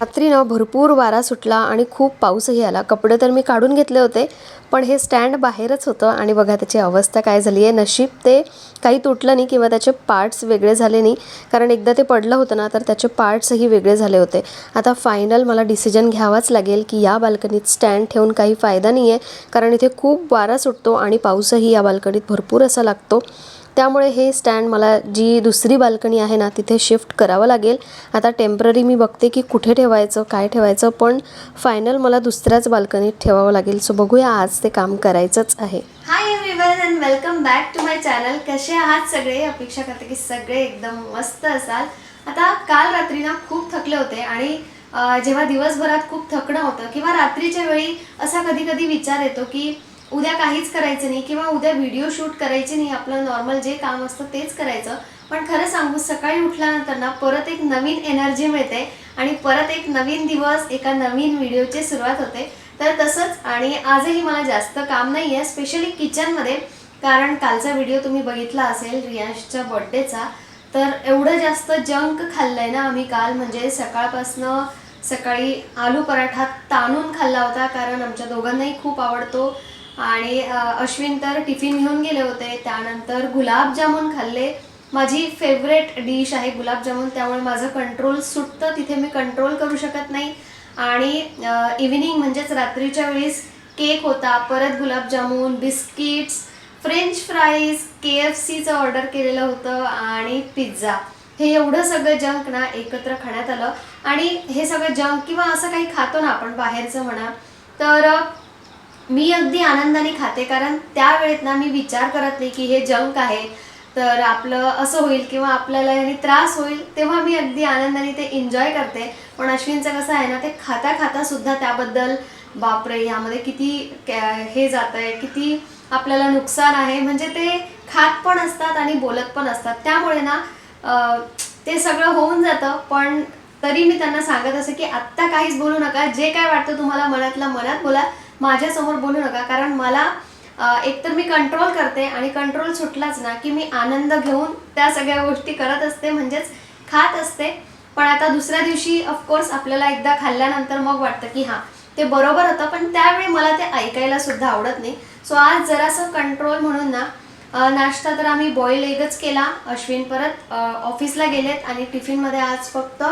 रात्री ना भरपूर वारा सुटला आणि खूप पाऊसही आला. कपडे तर मी काढून घेतले होते पण हे स्टँड बाहेरच होतं आणि बघा त्याची अवस्था काय झाली आहे. नशीब ते काही तुटलं नाही किंवा त्याचे पार्ट्स वेगळे झाले नाही. कारण एकदा ते पडलं होतं ना तर त्याचे पार्ट्सही वेगळे झाले होते. आता फायनल मला डिसिजन घ्यावाच लागेल की या बाल्कनीत स्टँड ठेवून काही फायदा नाही आहे कारण इथे खूप वारा सुटतो आणि पाऊसही या बाल्कनीत भरपूर असा लागतो. त्यामुळे हे स्टँड मला जी दुसरी बाल्कनी आहे ना तिथे शिफ्ट करावं लागेल. आता टेंपररी मी बघते की कुठे ठेवायचं काय ठेवायचं पण फायनल मला दुसऱ्याच बाल्कनीत ठेवावं लागेल. सो बघूया आज ते काम करायचंच आहे. Hi everyone and welcome back to my channel कसे आहात सगळे? अपेक्षा करते की सगळे एकदम मस्त असाल. आता काल रात्री ना खूप थकले होते आणि जेव्हा दिवसभरात खूप थकणं होतं किंवा रात्रीच्या वेळी असा कधी कधी विचार येतो की उद्या काहीच करायचं नाही किंवा उद्या व्हिडिओ शूट करायचे नाही आपलं नॉर्मल जे काम असतं तेच करायचं. पण खरं सांगू सकाळी उठल्यानंतर ना परत एक नवीन एनर्जी मिळते आणि परत एक नवीन दिवस एका नवीन व्हिडिओची सुरुवात होते. तर तसंच आणि आजही मला जास्त काम नाही आहे स्पेशली किचनमध्ये कारण कालचा व्हिडिओ तुम्ही बघितला असेल रियांशच्या बड्डेचा तर एवढं जास्त जंक खाल्लंय ना आम्ही काल म्हणजे सकाळपासनं सकाळी आलू पराठा ताणून खाल्ला होता कारण आमच्या दोघांनाही खूप आवडतो. आणि अश्विन तर टिफिन घेऊन गेले होते. त्यानंतर गुलाबजामुन खाल्ले. माझी फेवरेट डिश आहे गुलाबजामुन त्यामुळे माझं कंट्रोल सुटतं. तिथे मी कंट्रोल करू शकत नाही. आणि इव्हिनिंग म्हणजेच रात्रीच्या वेळेस केक होता. परत gulab jamun biscuits French fries K F सीचं ऑर्डर केलेलं होतं आणि पिझ्झा हे एवढं सगळं जंक ना एकत्र खाण्यात आलं. आणि हे सगळं जंक किंवा असं काही खातो ना आपण बाहेरचं म्हणा तर मी अगदी आनंदाने खाते कारण त्यावेळेत ना मी विचार करत नाही की हे जंक आहे तर आपलं असं होईल किंवा आपल्याला याने त्रास होईल तेव्हा मी अगदी आनंदाने ते एन्जॉय करते. पण अश्विनचं कसं आहे ना ते खाता खाता सुद्धा त्याबद्दल बापरे यामध्ये किती कॅ- हे जात आहे किती आपल्याला नुकसान आहे म्हणजे ते खात पण असतात आणि बोलत पण असतात. त्यामुळे ना ते सगळं होऊन जातं पण तरी मी त्यांना सांगत असं की आत्ता काहीच बोलू नका जे काय वाटतं तुम्हाला मनातल्या मनात बोला. माझ्यासमोर बोलू नका कारण मला एकतर मी कंट्रोल करते आणि कंट्रोल सुटलाच ना की मी आनंद घेऊन त्या सगळ्या गोष्टी करत असते म्हणजेच खात असते. पण आता दुसऱ्या दिवशी ऑफकोर्स आपल्याला एकदा खाल्ल्यानंतर मग वाटतं की हां ते बरोबर होतं पण त्यावेळी मला ते ऐकायला सुद्धा आवडत नाही. सो आज जरासं कंट्रोल म्हणून ना नाश्ता तर आम्ही बॉईल एगच केला अश्विन परत ऑफिसला गेलेत आणि टिफिनमध्ये आज फक्त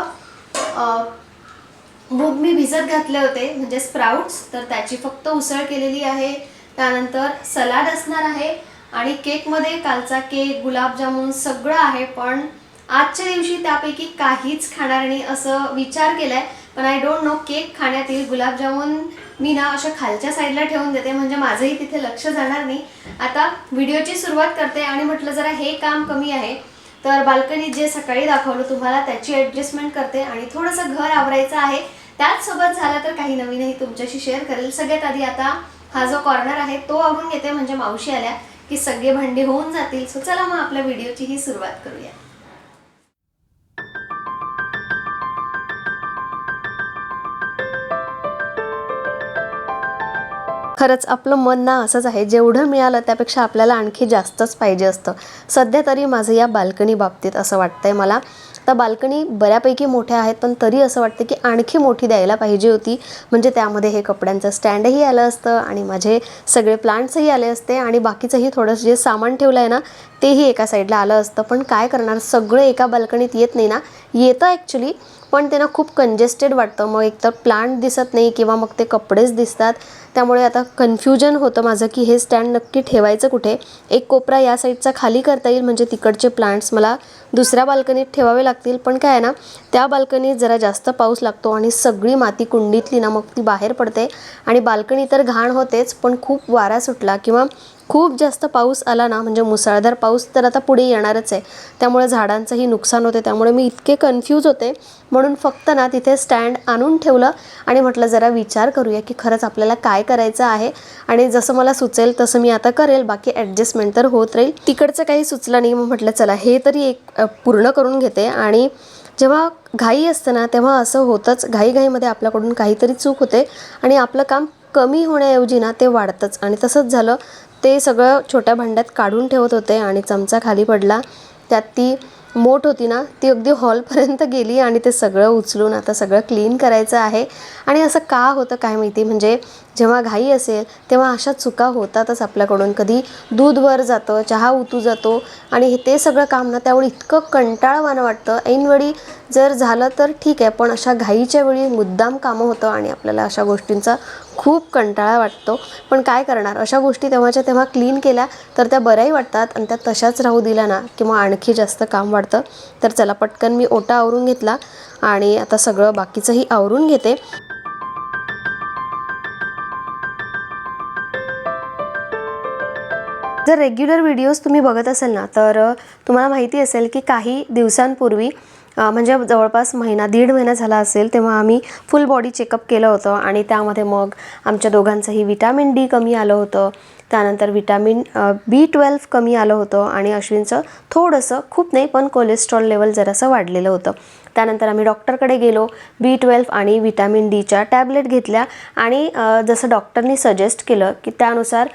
मूग मी भिजत घातले होते म्हणजे स्प्राउट्स तर त्याची फक्त उसळ केलेली आहे. त्यानंतर सलाड असणार आहे आणि केकमध्ये कालचा केक गुलाबजामुन सगळं आहे पण आजच्या दिवशी त्यापैकी काहीच खाणार नाही असं विचार केलाय. पण आय डोंट नो केक खाण्यात येईल गुलाबजामुन मी ना अशा खालच्या साईडला ठेवून देते म्हणजे माझंही तिथे लक्ष जाणार नाही. आता व्हिडिओची सुरुवात करते आणि म्हटलं जरा हे काम कमी आहे. तर बाल्कनीत जे सकाळी दाखवलं तुम्हाला त्याची ॲडजस्टमेंट करते आणि थोडंसं घर आवरायचं आहे. त्याचसोबत झालं तर काही नवीनही तुमच्याशी शेअर करेल. सगळ्यात आधी आता हा जो कॉर्नर आहे तो आवरून घेते. म्हणजे मावशी आल्या की सगळे भांडी होऊन जातील. सो चला मग आपल्या व्हिडिओची ही सुरुवात करूया. खरंच आपलं मन ना असंच आहे. जेवढं मिळालं त्यापेक्षा आपल्याला आणखी जास्तच पाहिजे असतं. सध्या तरी माझं या बाल्कनी बाबतीत असं वाटतंय मला. तर बाल्कनी बऱ्यापैकी मोठ्या आहेत पण तरी असं वाटतं की आणखी मोठी द्यायला पाहिजे होती. म्हणजे त्यामध्ये हे कपड्यांचं स्टँडही आलं असतं आणि माझे सगळे प्लांट्सही आले असते आणि बाकीचंही थोडंसं जे सामान ठेवलं आहे ना तेही एका साईडला आलं असतं पण काय करणार? सगळं एका बाल्कनीत येत नाही ना? येतं ॲक्च्युली पण त्यांना खूप कंजेस्टेड वाटतं. मग एकतर प्लांट दिसत नाही किंवा मग ते कपडेच दिसतात. त्यामुळे आता कन्फ्युजन होतं माझं की हे स्टँड नक्की ठेवायचं कुठे? एक कोपरा या साईडचा खाली करता येईल म्हणजे तिकडचे प्लांट्स मला दुसऱ्या बाल्कनीत ठेवावे लागतील. पण काय आहे ना त्या बाल्कनीत जरा जास्त पाऊस लागतो आणि सगळी माती कुंडीतली ना मग ती बाहेर पडते. आणि बाल्कनी तर घाण होतेच पण खूप वारा सुटला किंवा खूप जास्त पाऊस आला ना म्हणजे मुसळधार पाऊस तर आता पुढे येणारच आहे. त्यामुळे झाडांचंही नुकसान होते त्यामुळे मी इतके कन्फ्यूज होते. म्हणून फक्त ना तिथे स्टँड आणून ठेवलं आणि म्हटलं जरा विचार करूया की खरंच आपल्याला काय करायचं आहे आणि जसं मला सुचेल तसं मी आता करेल बाकी ॲडजस्टमेंट तर होत राहील. तिकडचं काही सुचलं नाही मग म्हटलं चला हे तरी एक पूर्ण करून घेते. आणि जेव्हा घाई असते ना तेव्हा असं होतंच घाईघाईमध्ये आपल्याकडून काहीतरी चूक होते आणि आपलं काम कमी होण्याऐवजी ना ते वाढतंच. आणि तसंच झालं ते सगळं छोट्या भांड्यात काढून ठेवत होते आणि चमचा खाली पडला. त्यात ती मोठ होती ना ती अगदी हॉलपर्यंत गेली आणि ते सगळं उचलून आता सगळं क्लीन करायचं आहे. आणि असं का होतं काय माहिती? म्हणजे जेव्हा घाई असेल तेव्हा अशा चुका होतातच आपल्याकडून. कधी दूध वर जातं चहा उतू जातो आणि हे ते सगळं काम ना त्यावेळी इतकं कंटाळवाणं वाटतं. ऐनवेळी जर झालं तर ठीक आहे पण अशा घाईच्या वेळी मुद्दाम कामं होतं आणि आपल्याला अशा गोष्टींचा खूप कंटाळा वाटतो. पण काय करणार? अशा गोष्टी तेव्हाच्या तेव्हा क्लीन केल्या तर त्या बऱ्याही वाटतात आणि त्या तशाच राहू दिल्या ना किंवा आणखी जास्त काम वाढतं. तर चला पटकन मी ओटा आवरून घेतला आणि आता सगळं बाकीचंही आवरून घेते. जर रेग्युलर व्हिडिओज तुम्ही बघत असेल ना तर तुम्हाला माहिती असेल की काही दिवसांपूर्वी म्हणजे जवळपास महिना दीड महिना झाला असेल तेव्हा आम्ही फुल बॉडी चेकअप केलं होतं आणि त्यामध्ये मग आमच्या दोघांचंही विटॅमिन डी कमी आलं होतं. त्यानंतर विटॅमिन बी ट्वेल्व कमी आलं होतं आणि अश्विनचं थोडंसं खूप नाही पण कोलेस्ट्रॉल लेवल जरासं वाढलेलं होतं. त्यानंतर आम्ही डॉक्टरकडे गेलो बी ट्वेल्व आणि विटॅमिन डीच्या टॅबलेट घेतल्या आणि जसं डॉक्टरनी सजेस्ट केलं की त्यानुसार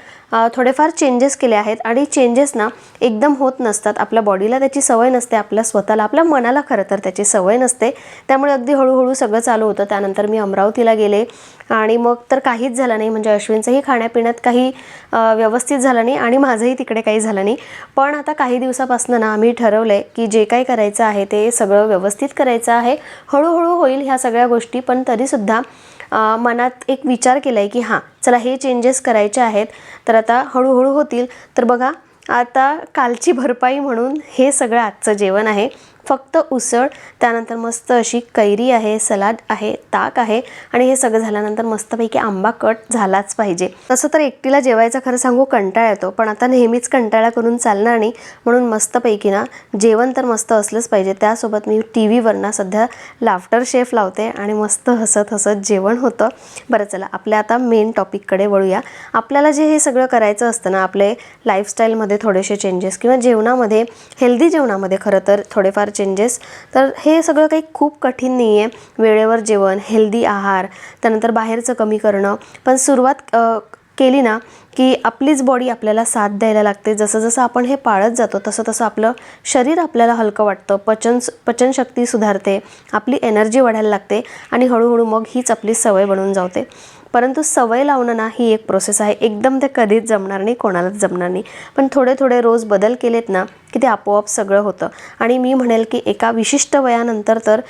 थोडेफार चेंजेस केले आहेत आणि चेंजेस ना एकदम होत नसतात. आपल्या बॉडीला त्याची सवय नसते आपल्या स्वतःला आपल्या मनाला खरं तर त्याची सवय नसते. त्यामुळे अगदी हळूहळू सगळं चालू होतं. त्यानंतर मी अमरावतीला गेले आणि मग तर काहीच झालं नाही. म्हणजे अश्विनचंही खाण्यापिण्यात काही व्यवस्थित झालं नाही आणि माझंही तिकडे काही झालं नाही. पण आता काही दिवसापासून ना आम्ही ठरवलं आहे की जे काही करायचं आहे ते सगळं व्यवस्थित करायचं आहे. हळूहळू होईल ह्या सगळ्या गोष्टी पण तरीसुद्धा मनात एक विचार केला आहे की हां चला हे चेंजेस करायचे आहेत तर आता हळूहळू होतील. तर बघा आता कालची भरपाई म्हणून हे सगळं आजचं जेवण आहे. फक्त उसळ त्यानंतर मस्त अशी कैरी आहे सलाड आहे ताक आहे आणि हे सगळं झाल्यानंतर मस्तपैकी आंबा कट झालाच पाहिजे. तसं तर एकटीला जेवायचा खरं सांगू कंटाळा येतो पण आता नेहमीच कंटाळा करून चालणार नाही म्हणून मस्तपैकी ना जेवण तर मस्त असलंच पाहिजे. त्यासोबत मी टी व्हीवर ना सध्या लाफ्टर शेफ लावते आणि मस्त हसत हसत जेवण होतं. बरं चला आपल्या आता मेन टॉपिककडे वळूया. आपल्याला जे हे सगळं करायचं असतं ना आपले लाईफस्टाईलमध्ये थोडेसे चेंजेस किंवा जेवणामध्ये हेल्दी जेवणामध्ये खरं तर थोडेफार चेंजेस तर हे सगळं काही खूप कठीण नाही आहे वेळेवर जेवण हेल्दी आहार त्यानंतर बाहेरचं कमी करणं. पण सुरुवात केली ना की आपलीच बॉडी आपल्याला साथ द्यायला लागते. जसं जसं आपण हे पाळत जातो तसं तसं आपलं शरीर आपल्याला हलकं वाटतं. पचन पचनशक्ती सुधारते. आपली एनर्जी वाढायला लागते आणि हळूहळू मग हीच आपली सवय बनून जाते. परंतु सवय लावणं ना ही एक प्रोसेस आहे. एकदम ते कधीच जमणार नाही कोणालाच जमणार नाही. पण थोडे थोडे रोज बदल केलेत ना की ते आपोआप सगळं होतं. आणि मी म्हणेल की एका विशिष्ट वयानंतर तर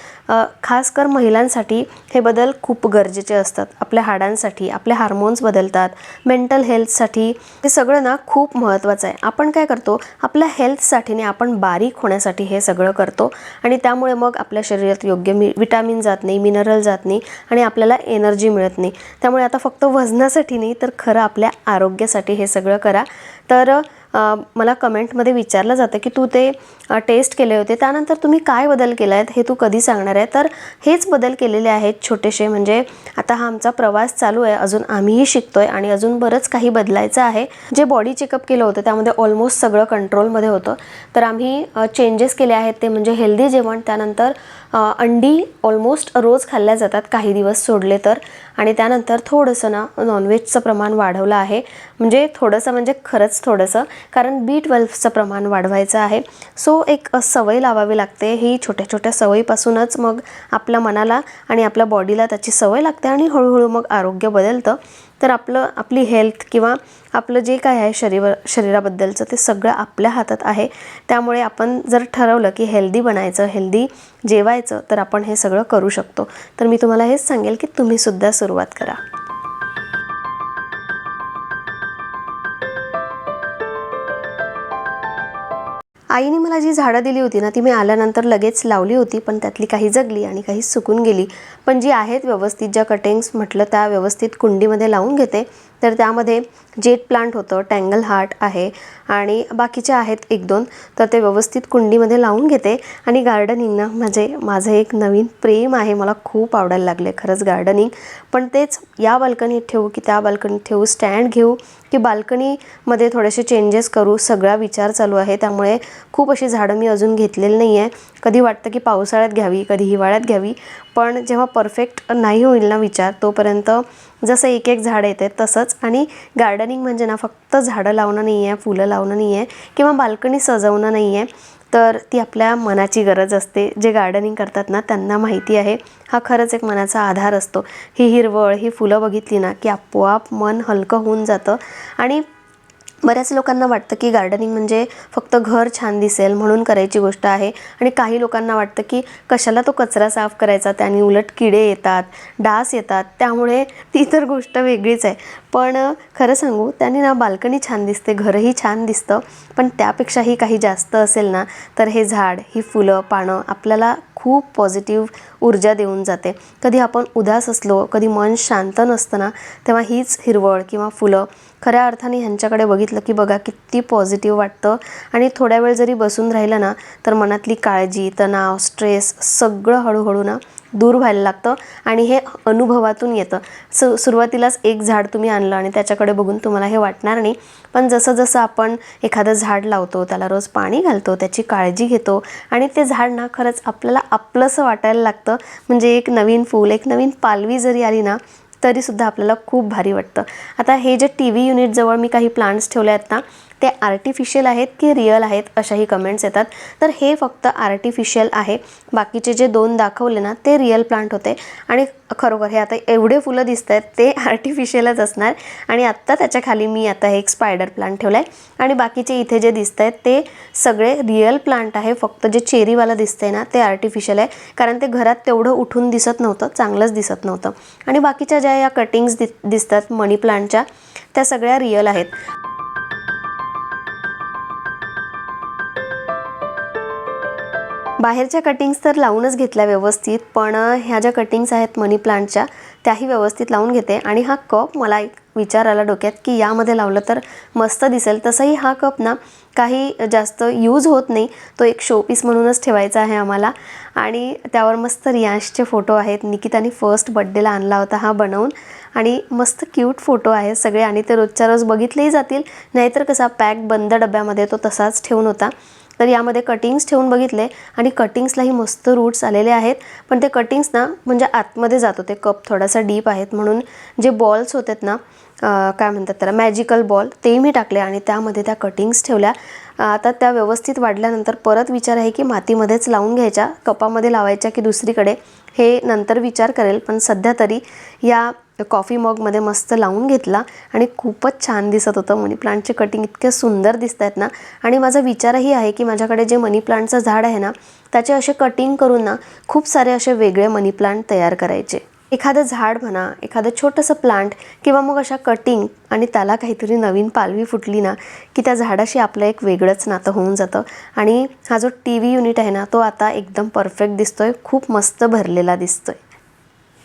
खास कर महिलांसाठी हे बदल खूप गरजेचे असतात. आपल्या हाडांसाठी आपले हार्मोन्स बदलतात. मेंटल हेल्थसाठी हे सगळं ना खूप महत्त्वाचं आहे. आपण काय करतो? आपल्या हेल्थसाठीने आपण बारीक होण्यासाठी हे सगळं करतो. आणि त्यामुळे मग आपल्या शरीरात योग्य मी विटॅमिन जात नाही मिनरल जात नाही आणि आपल्याला एनर्जी मिळत नाही. त्यामुळे आता फक्त वजनासाठी नाही तर खरं आपल्या आरोग्यासाठी हे सगळं करा. तर मला कमेंटमध्ये विचारलं जातं की तू ते टेस्ट केले होते. त्यानंतर तुम्ही काय बदल केला आहेत हे तू कधी सांगणार आहे? तर हेच बदल केलेले आहेत छोटेसे. म्हणजे आता हा आमचा प्रवास चालू आहे. अजून आम्हीही शिकतोय आणि अजून बरंच काही बदलायचं आहे. जे बॉडी चेकअप केलं होतं त्यामध्ये ऑलमोस्ट सगळं कंट्रोलमध्ये होतं. तर आम्ही चेंजेस केले आहेत ते म्हणजे हेल्दी जेवण त्यानंतर अंडी ऑलमोस्ट रोज खाल्ल्या जातात. काही दिवस सोडले तर. आणि त्यानंतर थोडंसं ना नॉनव्हेजचं प्रमाण वाढवलं आहे. म्हणजे थोडंसं म्हणजे खरंच थोडंसं. कारण बी ट्वेल्वचं प्रमाण वाढवायचं आहे. सो एक सवय लावावी लागते. ही छोट्या छोट्या सवयीपासूनच मग आपल्या मनाला आणि आपल्या बॉडीला त्याची सवय लागते आणि हळूहळू मग आरोग्य बदलतं. तर आपलं आपली हेल्थ किंवा आपलं जे काय आहे शरीर शरीराबद्दलचं ते सगळं आपल्या हातात आहे. त्यामुळे आपण जर ठरवलं की हेल्दी बनायचं हेल्दी जेवायचं तर आपण हे सगळं करू शकतो. तर मी तुम्हाला हेच सांगेल की तुम्हीसुद्धा सुरुवात करा. आईने मला जी झाडं दिली होती ना ती मी आल्यानंतर लगेच लावली होती पण त्यातली काही जगली आणि काही सुकून गेली. पण जी आहेत व्यवस्थित ज्या कटिंग्स म्हटलं त्या व्यवस्थित कुंडीमध्ये लावून घेते. तर त्यामध्ये जेट प्लांट होतं टँगल हार्ट आहे आणि बाकीचे आहेत एक दोन. तर ते व्यवस्थित कुंडीमध्ये लावून घेते आणि गार्डनिंग ना म्हणजे माझं एक नवीन प्रेम आहे मला खूप आवडायला लागले खरंच गार्डनिंग पण तेच या बाल्कनीत ठेवू की त्या बाल्कनीत ठेवू स्टँड घेऊ की बाल्कनीमध्ये थोडेसे चेंजेस करू सगळा विचार चालू आहे. त्यामुळे खूप अशी झाडं मी अजून घेतलेली नाही आहे कधी वाटतं की पावसाळ्यात घ्यावी कधी हिवाळ्यात घ्यावी पण जेव्हा परफेक्ट नाही होईल ना विचार तोपर्यंत जसं एक एक झाड येते तसंच. आणि गार्डनिंग म्हणजे ना फक्त झाडं लावणं नाही आहे फुलं लावणं नाही आहे किंवा बाल्कनी सजवणं नाही आहे तर ती आपल्या मनाची गरज असते. जे गार्डनिंग करतात ना त्यांना माहिती आहे. हा खरंच एक मनाचा आधार असतो. ही हिरवळ ही फुलं बघितली ना की आपोआप मन हलकं होऊन जातं. आणि बऱ्याच लोकांना वाटतं की गार्डनिंग म्हणजे फक्त घर छान दिसेल म्हणून करायची गोष्ट आहे. आणि काही लोकांना वाटतं की कशाला तो कचरा साफ करायचा त्याने उलट किडे येतात डास येतात त्यामुळे ती तर गोष्ट वेगळीच आहे. पण खरं सांगू त्याने ना बाल्कनी छान दिसते घरही छान दिसतं पण त्यापेक्षाही काही जास्त असेल ना तर हे झाड ही फुलं पानं आपल्याला खूप पॉझिटिव्ह ऊर्जा देऊन जाते. कधी आपण उदास असलो कधी मन शांत नसतं ना तेव्हा हीच हिरवळ किंवा फुलं खऱ्या अर्थाने ह्यांच्याकडे बघितलं की बघा किती पॉझिटिव्ह वाटतं. आणि थोड्या वेळ जरी बसून राहिलं ना तर मनातली काळजी तणाव स्ट्रेस सगळं हळूहळू ना दूर व्हायला लागतं आणि हे अनुभवातून येतं. सु सुरुवातीलाच एक झाड तुम्ही आणलं आणि त्याच्याकडे बघून तुम्हाला हे वाटणार नाही. पण जसं जसं आपण एखादं झाड लावतो त्याला रोज पाणी घालतो त्याची काळजी घेतो आणि ते झाड ना खरंच आपल्याला आपलंसं वाटायला लागतं. म्हणजे एक नवीन फूल एक नवीन पालवी जरी आली ना तरीसुद्धा आपल्याला खूप भारी वाटतं. आता हे जे टी व्ही युनिटजवळ मी काही प्लांट्स ठेवले आहेत ना ते आर्टिफिशियल आहेत की रिअल आहेत अशाही कमेंट्स येतात. तर हे फक्त आर्टिफिशियल आहे. बाकीचे जे दोन दाखवले ना ते रिअल प्लांट होते. आणि खरोखर हे आता एवढे फुलं दिसत आहेत ते आर्टिफिशियलच असणार. आणि आत्ता त्याच्याखाली मी आता हे एक स्पायडर प्लांट ठेवला आहे आणि बाकीचे इथे जे दिसत आहेत ते सगळे रिअल प्लांट आहे. फक्त जे चेरीवाला आहे ना ते आर्टिफिशियल आहे. कारण ते घरात तेवढं उठून दिसत नव्हतं चांगलंच दिसत नव्हतं. आणि बाकीच्या ज्या या कटिंग्स दि दिसतात मनी प्लांटच्या त्या सगळ्या रिअल आहेत. बाहेरच्या कटिंग्स तर लावूनच घेतल्या व्यवस्थित पण ह्या ज्या कटिंग्स आहेत मनी प्लांटच्या त्याही व्यवस्थित लावून घेते. आणि हा कप मला एक विचार आला डोक्यात की यामध्ये लावलं तर मस्त दिसेल. तसंही हा कप ना काही जास्त यूज होत नाही. तो एक शोपीस म्हणूनच ठेवायचा आहे आम्हाला. आणि त्यावर मस्त रियांशचे फोटो आहेत. निकिताने फर्स्ट बड्डेला आणला होता हा बनवून. आणि मस्त क्यूट फोटो आहेत सगळे. आणि ते रोजच्या रोज बघितलेही जातील. नाहीतर कसा पॅक बंद डब्यामध्ये तो तसाच ठेवून होता. तर यामध्ये कटिंग्स ठेवून बघितले आणि कटिंग्सलाही मस्त रूट्स आलेले आहेत. पण ते कटिंग्स ना म्हणजे आतमध्ये जात होते कप थोडासा डीप आहेत म्हणून जे बॉल्स होतात ना काय म्हणतात त्याला मॅजिकल बॉल ते मी टाकले आणि त्यामध्ये त्या कटिंग्स ठेवल्या. आता त्या व्यवस्थित वाढल्यानंतर परत विचार आहे की मातीमध्येच लावून घ्यायच्या कपामध्ये लावायच्या की दुसरीकडे हे नंतर विचार करेल. पण सध्या तरी या कॉफी मगमध्ये मस्त लावून घेतला आणि खूपच छान दिसत होतं. मनी प्लांटचे कटिंग इतके सुंदर दिसत आहेत ना. आणि माझा विचारही आहे की माझ्याकडे जे मनी प्लांटचं झाड आहे ना त्याचे असे कटिंग करून ना खूप सारे असे वेगळे मनी प्लांट तयार करायचे. एखादं झाड म्हणा एखादं छोटंसं प्लांट किंवा मग अशा कटिंग आणि त्याला काहीतरी नवीन पालवी फुटली ना की त्या झाडाशी आपलं एक वेगळंच नातं होऊन जातं. आणि हा जो टी व्ही युनिट आहे ना तो आता एकदम परफेक्ट दिसतोय खूप मस्त भरलेला दिसतोय.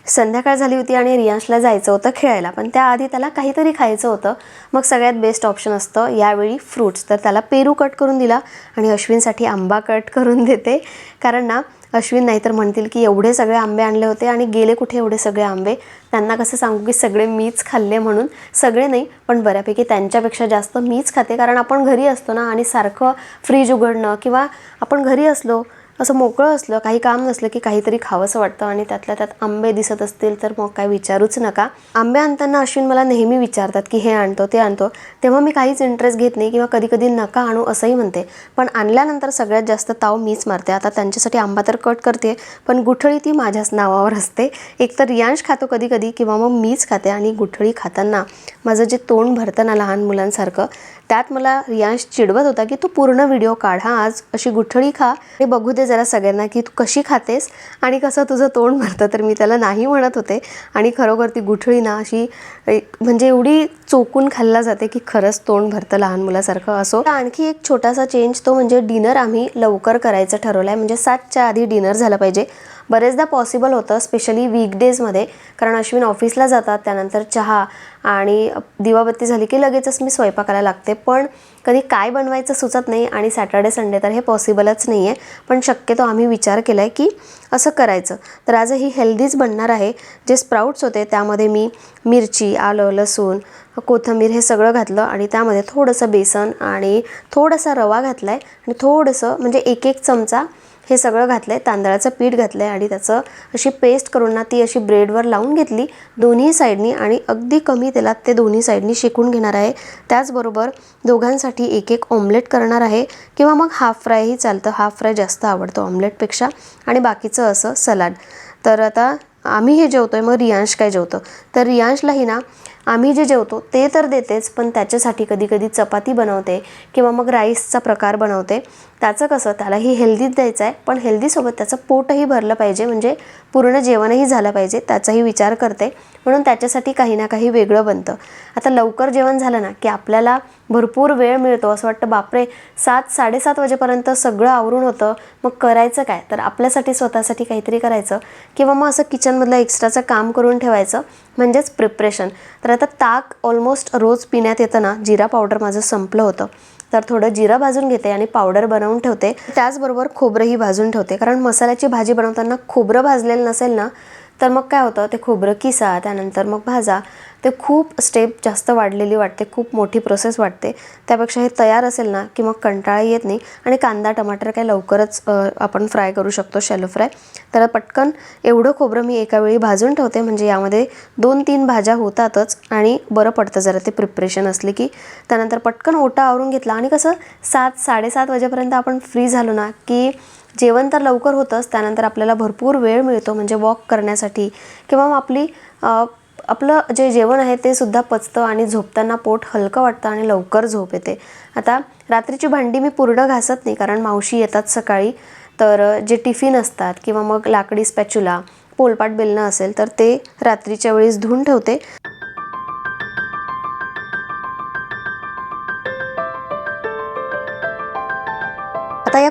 संध्याकाळ झाली होती आणि रियांशला जायचं होतं खेळायला पण त्याआधी त्याला काहीतरी खायचं होतं. मग सगळ्यात बेस्ट ऑप्शन असतं यावेळी फ्रूट्स तर त्याला पेरू कट करून दिला आणि अश्विनसाठी आंबा कट करून देते. कारण ना अश्विन नाहीतर म्हणतील की एवढे सगळे आंबे आणले होते आणि गेले कुठे एवढे सगळे आंबे? त्यांना कसं सांगू की सगळे मीच खाल्ले म्हणून? सगळे नाही पण बऱ्यापैकी त्यांच्यापेक्षा जास्त मीच खाते. कारण आपण घरी असतो ना आणि सारखं फ्रीज उघडणं किंवा आपण घरी असलो असं मोकळं असलं काही काम नसलं की काहीतरी खावंसं वाटतं आणि त्यातल्या त्यात आंबे दिसत असतील तर मग काय विचारूच नका. आंबे आणताना अश्विन मला नेहमी विचारतात की हे आणतो ते आणतो. तेव्हा मी काहीच इंटरेस्ट घेत नाही किंवा कधी कधी नका आणू असंही म्हणते. पण आणल्यानंतर सगळ्यात जास्त ताव मीच मारते. आता त्यांच्यासाठी आंबा तर कट करते पण गुठळी ती माझ्याच नावावर असते. एक तर रियांश खातो कधी कधी किंवा मग मीच खाते आणि गुठळी खाताना माझं जे तोंड भरतं ना लहान मुलांसारखं त्यात मला रियांश चिडवत होता की तू पूर्ण व्हिडिओ काढ हा आज अशी गुठळी खा. हे बघू दे जरा सगळ्यांना की तू कशी खातेस आणि कसं तुझं तोंड भरतं तर मी त्याला नाही म्हणत होते. आणि खरोखर ती गुठळी ना अशी एक- म्हणजे एवढी चोकून खाल्ला जाते की खरंच तोंड भरतं लहान मुलासारखं असो. आणखी एक छोटासा चेंज तो म्हणजे डिनर आम्ही लवकर करायचं ठरवलं आहे म्हणजे सातच्या आधी डिनर झालं पाहिजे. बरेचदा पॉसिबल होतं स्पेशली वीकडेजमध्ये कारण अश्विन ऑफिसला जातात त्यानंतर चहा आणि दिवाबत्ती झाली की लगेचच मी स्वयंपाकाला लागते. पण कधी काय बनवायचं सुचत नाही आणि सॅटर्डे संडे तर हे पॉसिबलच नाही आहे पण शक्यतो आम्ही विचार केला आहे की असं करायचं. तर आज ही हेल्दीच बनणार आहे. जे स्प्राउट्स होते त्यामध्ये मी मिरची आलं लसूण कोथिंबीर हे सगळं घातलं आणि त्यामध्ये थोडंसं बेसन आणि थोडासा रवा घातला आहे आणि थोडंसं म्हणजे एक एक चमचा हे सगळं घातलं आहे तांदळाचं पीठ घातलं आहे आणि त्याचं अशी पेस्ट करून ना ती अशी ब्रेडवर लावून घेतली. दोन्ही साईडनी आणि अगदी कमी तेलात ते दोन्ही साईडनी शेकून घेणार आहे. त्याचबरोबर दोघांसाठी एक एक ऑमलेट करणार आहे किंवा मग हाफ फ्रायही चालतं. हाफ फ्राय जास्त आवडतो ऑमलेटपेक्षा आणि बाकीचं असं सलाड तर आता आम्ही हे जेवतो आहे मग रियांश काय जेवतो? तर रियांशलाही ना आम्ही जे जेवतो ते तर देतेच पण त्याच्यासाठी कधी कधी चपाती बनवते किंवा मग राईसचा प्रकार बनवते. त्याचं कसं त्यालाही हेल्दीच द्यायचं आहे पण हेल्दीसोबत त्याचं पोटही भरलं पाहिजे म्हणजे पूर्ण जेवणही झालं पाहिजे त्याचाही विचार करते. म्हणून त्याच्यासाठी काही ना काही वेगळं बनतं. आता लवकर जेवण झालं ना की आपल्याला भरपूर वेळ मिळतो. असं वाटतं बापरे सात साडेसात वाजेपर्यंत सगळं आवरून होतं मग करायचं काय? तर आपल्यासाठी स्वतःसाठी काहीतरी करायचं. किंवा मग असं किचनमधलं एक्स्ट्राचं काम करून ठेवायचं म्हणजेच प्रिप्रेशन तर आता ताक ऑलमोस्ट रोज पिण्यात येतं ना जिरा पावडर माझं संपलं होतं. तर थोडं जिरं भाजून घेते आणि पावडर बनवून ठेवते. त्याचबरोबर खोबरंही भाजून ठेवते. कारण मसाल्याची भाजी बनवताना खोबरं भाजलेलं नसेल ना तर मग काय होतं ते खोबरं किसा त्यानंतर मग भाजा. ते खूप स्टेप जास्त वाढलेली वाटते खूप मोठी प्रोसेस वाटते. त्यापेक्षा हे तयार असेल ना की मग कंटाळा येत नाही. आणि कांदा टमाटर काय लवकरच आपण फ्राय करू शकतो शॅलो फ्राय तर पटकन एवढं खोबरं मी एका वेळी भाजून ठेवते. म्हणजे यामध्ये दोन तीन भाज्या होतातच आणि बरं पडतं जरा ते प्रिपरेशन असले की. त्यानंतर पटकन ओटा आवरून घेतला. आणि कसं सात साडेसात वाजेपर्यंत आपण फ्री झालो ना की जेवण तर लवकर होतंच त्यानंतर आपल्याला भरपूर वेळ मिळतो म्हणजे वॉक करण्यासाठी. किंवा मग आपली आपलं जे जेवण आहे ते सुद्धा पचतं आणि झोपताना पोट हलकं वाटतं आणि लवकर झोप येते. आता रात्रीची भांडी मी पूर्ण घासत नाही कारण मावशी येतात सकाळी. तर जे टिफिन असतात किंवा मग लाकडी स्पॅच्युला पोलपाट बेलणं असेल तर ते रात्रीच्या वेळेस धुवून ठेवते.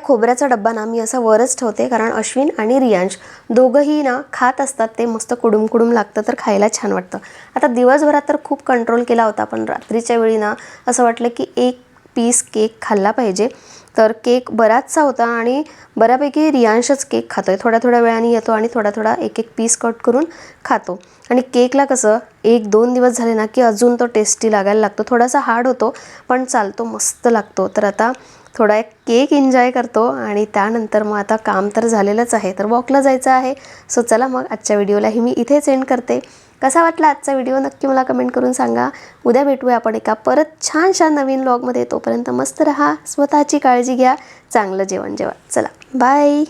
खोबऱ्याचा डब्बा ना मी असा वरच ठेवते कारण अश्विन आणि रियांश दोघंही ना खात असतात ते मस्त कुडूम कुडूम लागतं तर खायला छान वाटतं. आता दिवसभरात तर खूप कंट्रोल केला होता पण रात्रीच्या वेळी ना असं वाटलं की एक पीस केक खाल्ला पाहिजे. तर केक बराचसा होता आणि बऱ्यापैकी रियांशच केक खातो आहे थोड्या थोड्या वेळाने येतो आणि थोडा थोडा एक एक पीस कट करून खातो. आणि केकला कसं एक दोन दिवस झाले ना की अजून तो टेस्टी लागायला लागतो. थोडासा हार्ड होतो पण चालतो मस्त लागतो. तर आता थोडा एक केक एन्जॉय करतो आणि त्यानंतर मग आता काम तर झालेलंच आहे तर वॉकला जायचं आहे. सो चला मग आजच्या व्हिडिओलाही मी इथेच एंड करते. कसा वाटला आजचा व्हिडिओ? नक्की मला कमेंट करून सांगा. उद्या भेटूया आपण एका परत छानशा नवीन व्लॉगमध्ये तोपर्यंत मस्त रहा स्वतःची काळजी घ्या चांगलं जेवण जेवा. चला बाय